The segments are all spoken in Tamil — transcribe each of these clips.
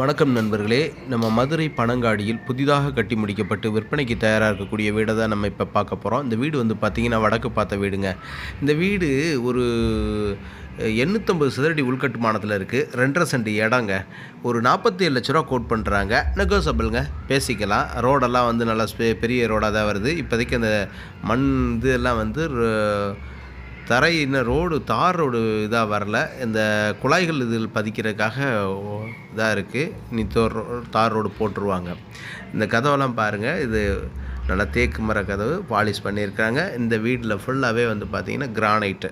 வணக்கம் நண்பர்களே. நம்ம மதுரை பனங்காடியில் புதிதாக கட்டி முடிக்கப்பட்டு விற்பனைக்கு தயாராக இருக்கக்கூடிய வீடை தான் நம்ம இப்போ பார்க்க போகிறோம் இந்த வீடு வந்து பார்த்திங்கன்னா வடக்கு பார்த்த வீடுங்க. இந்த வீடு ஒரு எண்ணூற்றம்பது சதுரடி உள்கட்டுமானத்தில் இருக்குது ரெண்டரை சென்ட் இடங்க. ஒரு நாற்பத்தி ஏழு லட்ச ரூபா கோட் பண்ணுறாங்க நெகோசபிள்ங்க. பேசிக்கலாம். ரோடெல்லாம் வந்து நல்லா பெரிய ரோடாக தான் வருது. இப்போதைக்கு அந்த மண் இதெல்லாம் வந்து தரை இன்னும் ரோடு தார் ரோடு இதாக வரல. இந்த குழாய்கள் இதில் பதிக்கிறதுக்காக இதாக இருக்குது நீ தோர் தார் ரோடு போட்டுருவாங்க. இந்த கதவெல்லாம் பாருங்கள் இது நல்லா தேக்கு மர கதவு பாலிஷ் பண்ணியிருக்காங்க இந்த வீட்டில் ஃபுல்லாகவே வந்து பார்த்திங்கன்னா கிரானைட்டு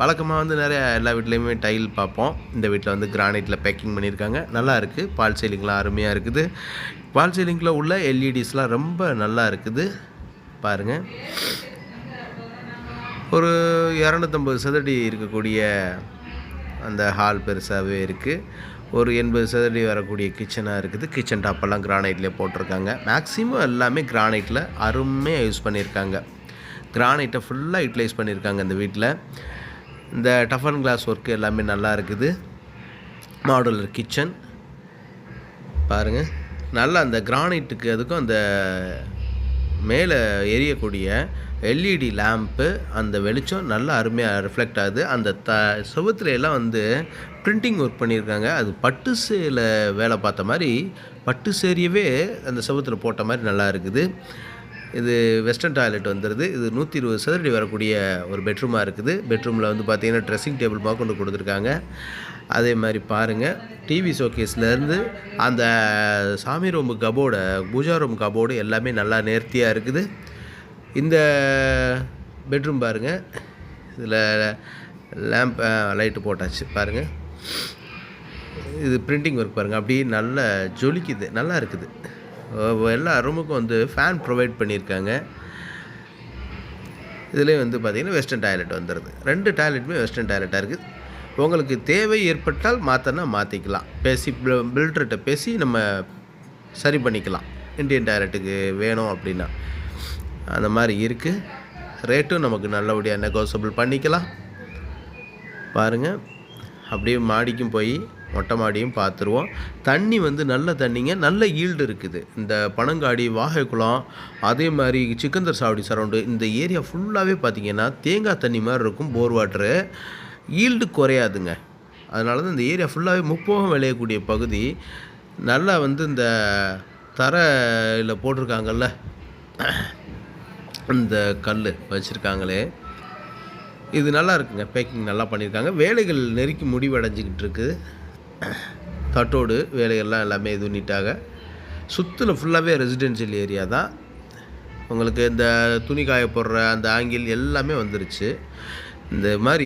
வழக்கமாக வந்து நிறையா எல்லா வீட்லேயுமே டைல் பார்ப்போம். இந்த வீட்டில் வந்து கிரானைட்டில் பேக்கிங் பண்ணியிருக்காங்க. நல்லா இருக்குது பால் சீலிங்லாம் அருமையாக இருக்குது. பால் சீலிங்கில் உள்ள எல்இடிஸ்லாம் ரொம்ப நல்லா இருக்குது. பாருங்கள் ஒரு இரநூத்தம்பது சதுரடி இருக்கக்கூடிய அந்த ஹால் பெருசாகவே இருக்குது ஒரு எண்பது சதுரடி வரக்கூடிய கிச்சனாக இருக்குது. கிச்சன் டாப்பெல்லாம் கிரானைட்லேயே போட்டிருக்காங்க. மேக்ஸிமம் எல்லாமே கிரானைட்டில் அருமையாக யூஸ் பண்ணியிருக்காங்க. கிரானைட்டை ஃபுல்லாக யூட்டிலைஸ் பண்ணியிருக்காங்க இந்த வீட்டில் இந்த டஃபன் கிளாஸ் ஒர்க்கு எல்லாமே நல்லா இருக்குது. மாடுலர் கிச்சன் பாருங்கள் நல்லா அந்த கிரானைட்டுக்கு அதுக்கும் அந்த மேலே எரியக்கூடிய எல்இடி லேம்ப்பு அந்த வெளிச்சம் நல்லா அருமையாக ரிஃப்ளெக்ட் ஆகுது. அந்த த செவுத்துல எல்லாம் வந்து பிரிண்டிங் ஒர்க் பண்ணியிருக்காங்க. அது பட்டு சேலை வேலை பார்த்த மாதிரி பட்டு சேரியவே அந்த செவுத்துல போட்ட மாதிரி நல்லா இருக்குது. இது வெஸ்டர்ன் டாய்லெட் வந்துடுது இது நூற்றி இருபது சதுரடி வரக்கூடிய ஒரு பெட்ரூமாக இருக்குது. பெட்ரூமில் வந்து பார்த்திங்கன்னா ட்ரெஸ்ஸிங் டேபிள் கொண்டு கொடுத்துருக்காங்க. அதே மாதிரி பாருங்கள் டிவி ஷோகேஸ்லேருந்து அந்த சாமி room cupboard puja room cupboard எல்லாமே நல்லா நேர்த்தியாக இருக்குது. இந்த பெட்ரூம் பாருங்கள் இதில் லேம்ப் லைட்டு போட்டாச்சு. பாருங்கள் இது பிரிண்டிங் ஒர்க் பாருங்கள் அப்படியே நல்லா ஜொலிக்குது. நல்லா இருக்குது. எல்லா ரூமுக்கும் வந்து ஃபேன் ப்ரொவைட் பண்ணியிருக்காங்க. இதுலேயே வந்து பார்த்திங்கன்னா வெஸ்டர்ன் டாய்லெட் வந்துடுது ரெண்டு டாய்லெட்டுமே வெஸ்டர்ன் டாய்லெட்டாக இருக்குது உங்களுக்கு தேவை ஏற்பட்டால் மாற்றினா மாற்றிக்கலாம் பேசி பில்டர்கிட்ட பேசி நம்ம சரி பண்ணிக்கலாம். இந்தியன் டாய்லெட்டுக்கு வேணும் அப்படின்னா. அந்த மாதிரி இருக்குது ரேட்டும் நமக்கு நல்லபடியாக நெகோசபிள் பண்ணிக்கலாம். பாருங்கள் அப்படியே மாடிக்கும் போய் மொட்டை மாடியும் பார்த்துருவோம். தண்ணி வந்து நல்ல தண்ணிங்க நல்ல ஈல்டு இருக்குது. இந்த பனங்காடி வாகைக்குளம் அதே மாதிரி சிக்கந்தர் சாவடி சரௌண்டு இந்த ஏரியா ஃபுல்லாகவே பார்த்தீங்கன்னா தேங்காய் தண்ணி மாதிரி இருக்கும் போர் வாட்டரு ஈல்டு குறையாதுங்க. அதனால தான் இந்த ஏரியா ஃபுல்லாகவே முப்போகம் விளையக்கூடிய பகுதி. நல்லா வந்து இந்த தரையில் போட்டிருக்காங்கல்ல. இந்த கல் வச்சுருக்காங்களே. இது நல்லா இருக்குங்க. பேக்கிங் நல்லா பண்ணியிருக்காங்க. வேலைகள் நெருக்கி முடிவடைஞ்சிக்கிட்டு இருக்குது. தட்டோடு வேலைகள்லாம் எல்லாமே இது நீட்டாக. சுற்றில் ஃபுல்லாகவே ரெசிடென்ஷியல் ஏரியா தான். உங்களுக்கு இந்த துணி காய போடுற அந்த ஆங்கில் எல்லாமே வந்துருச்சு. இந்த மாதிரி